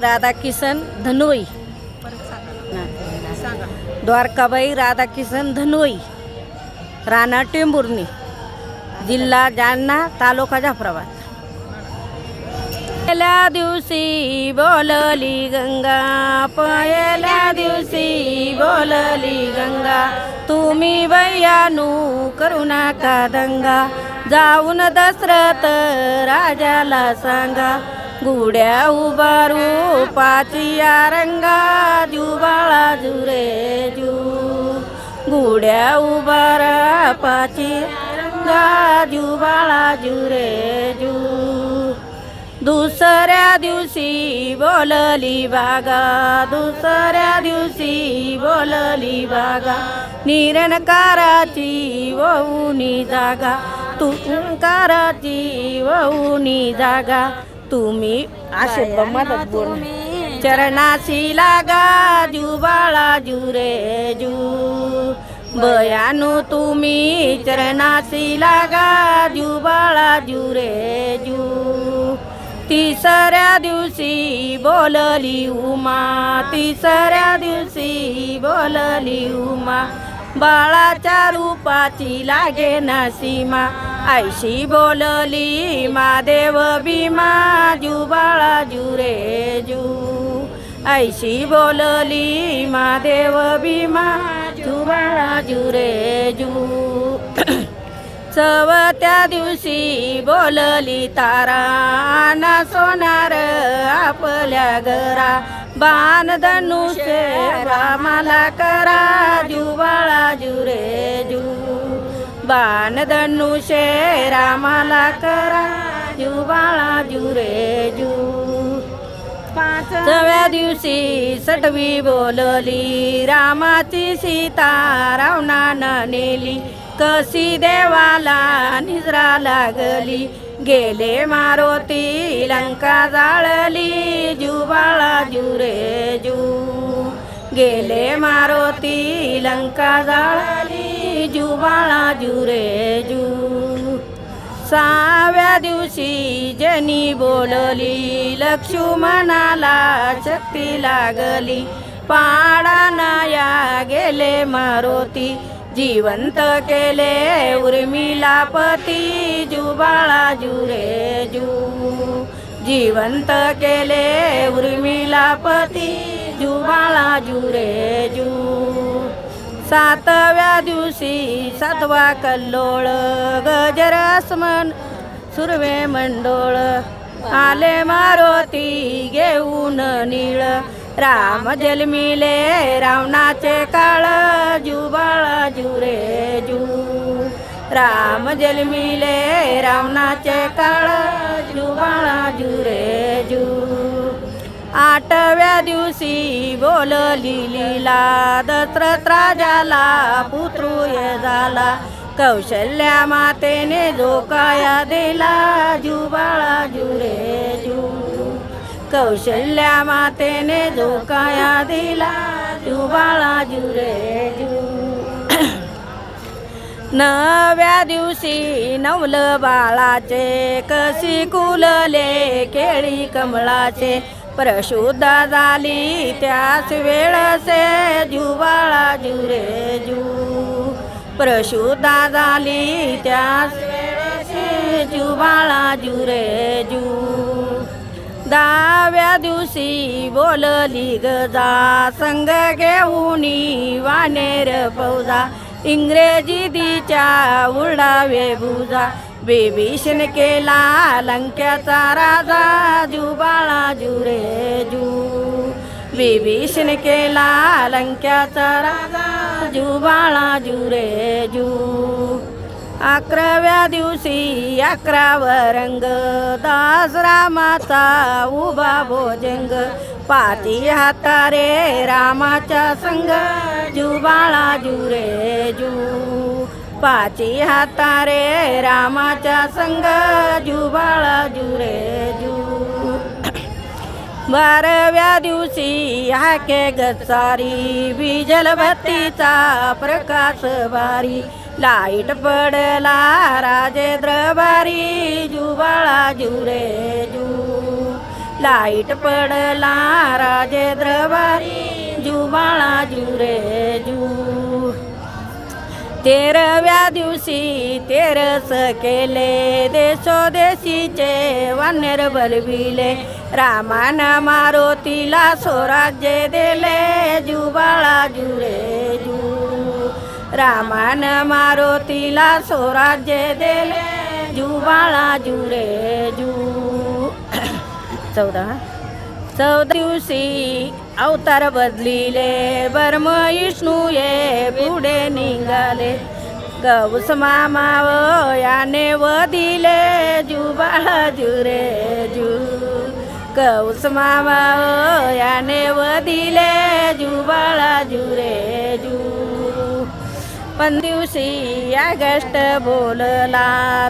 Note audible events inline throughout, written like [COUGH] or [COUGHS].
राधाकिसन धनोई. द्वारकाबाई राधाकिशन धनोई. राणा टेंबुर्णी जिल्हा जालना तालुका जाफराबाद. पहिल्या दिवशी बोलली गंगा. पहिल्या दिवशी बोलली गंगा. तुम्ही बयानू करू नका दंगा. जाऊन दशरथ राजाला सांगा. गुड्या उभारू पाचिया रंगा जुबाळा जुरे जू. गुड्या उभारा पाचिया रंगा जुबाळा जुरे जू. दुसऱ्या दिवशी बोलली बागा दुसऱ्या दिवशी बोलली बागा. निरणकाराची वहुनी जागा तुंकाराची वहुनी जागा. तुम्ही असे मदत बोल चरणाशी लागा जुबाळा जुरे जू बयानू तुम्ही चरणाशी लागा जुबाळा जुरे जू तिसऱ्या दिवशी बोलली उमा तिसऱ्या दिवशी बोलली उमा. बाळाच्या रूपाची लागे ना सीमा आईशी बोलली महादेव भीमा जू बाळा जुरे जू. आईशी बोलली महादेव भीमा जू बाळा जुरे जू. चवत्या दिवशी बोलली तारा ना सोनार आपल्या घरा बाण धनुष्य रामाला करा जू. बाण रामाला करा जुबाळा जुरे जू पाचव्या दिवशी सटवी बोलली रामाची सीता रावणानं नेली. कशी देवाला निजरा लागली गेले मारोती लंका जाळली. जुबाळा जुरे जू गेले मारोती लंका जाळली. जुबाळा जुरे जू सहाव्या दिवशी जनी बोलली लक्ष्मणाला शक्ती लागली. पाडानाया गेले मारुती जिवंत केले उर्मिला पती. जुबाळा जुरे जू जिवंत केले उर्मिला पती. जुबाळा जुरे जू. सातव्या दिवशी सातवा कल्लोळ गजरासमन सुरवे मंडोळ. आले मारुती घेऊन नीळ राम जन्मिले रावणाचे काळ जुबाळा जुरे जू राम जन्मिले रावणाचे काळ जुबाळा जुरे जू आठ दिवशी बोलली लीला दशरथ राजाला पुत्रूय झाला. कौशल्या मातेने झोकाया दिला जुबाळा जुरे जू. कौशल्या मातेने झोकाया दिला जुबाळा जुरे जू. नव्या दिवशी नवल बाळाचे कशी कुलले केळी कमळाचे प्रशुद्ध झाली त्याच वेळसे जुबाळा जुरे जू प्रशुद्ध झाली त्याच वेळसे जुबाळा जुरे जू दहाव्या दिवशी बोलली गजा संग घेऊनी वानेर पौजा. इंग्रजी दिच्या उडावे बुजा. विभीषण केला लंक्याचा राजा जुबाळा जुरे जू विभीषण केला लंक्याचा राजा जुबाळा जुरे जू अकराव्या दिवशी अकरावा रंग दास रामाचा उभा भोजंग. पाती हातारे रामाच्या संग जुबाळा जुरे जू. पाची हातारे रामाच्या संग जुबाळा जुरे जू बाराव्या दिवशी हाके गसारी बिजल बत्तीचा प्रकाश बारी लाइट पडला राजेंद्र बारी जुबाळा जुरे जू लाइट पडला राजे द्रवारी जुबाळा जुरे जू. तेरव्या दिवशी तेरस केले देशोदेशीचे वानेर बलविले. रामान मारुतीला स्वराज्य दिले जुबाळा जुरे जू. रामान मारुतीला स्वराज्य दिले जुबाळा जुरे जू. [COUGHS] चौदा. चौदा दिवशी अवतार बदलिले बर्म विष्णू ये पुढे निघाले. गौस मामाव याने वदिले जुबाळा जुरे जू गौस मामाव याने वदिले जुबाळा जुरे जू दिवशी अगस्ट बोलला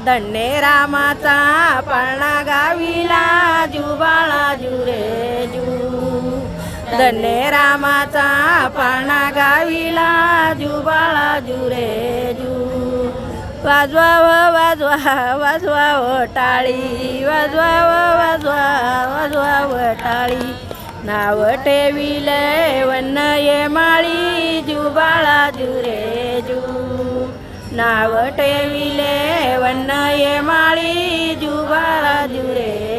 दंडे रामाचा पाळणा गावीला जुबाळा जुरे जू दंडे रामाचा पाळणा गावीला जुबाळा जुरे जू वाजवाव वाजवा वाजवाव टाळी वाजवाव वाजवा वाजवाव टाळी. नाव ठेविले वन्न ये माळी जुबाळा जुरे जू નાવટ વિલે વન્નયે માળી જુવા જુરે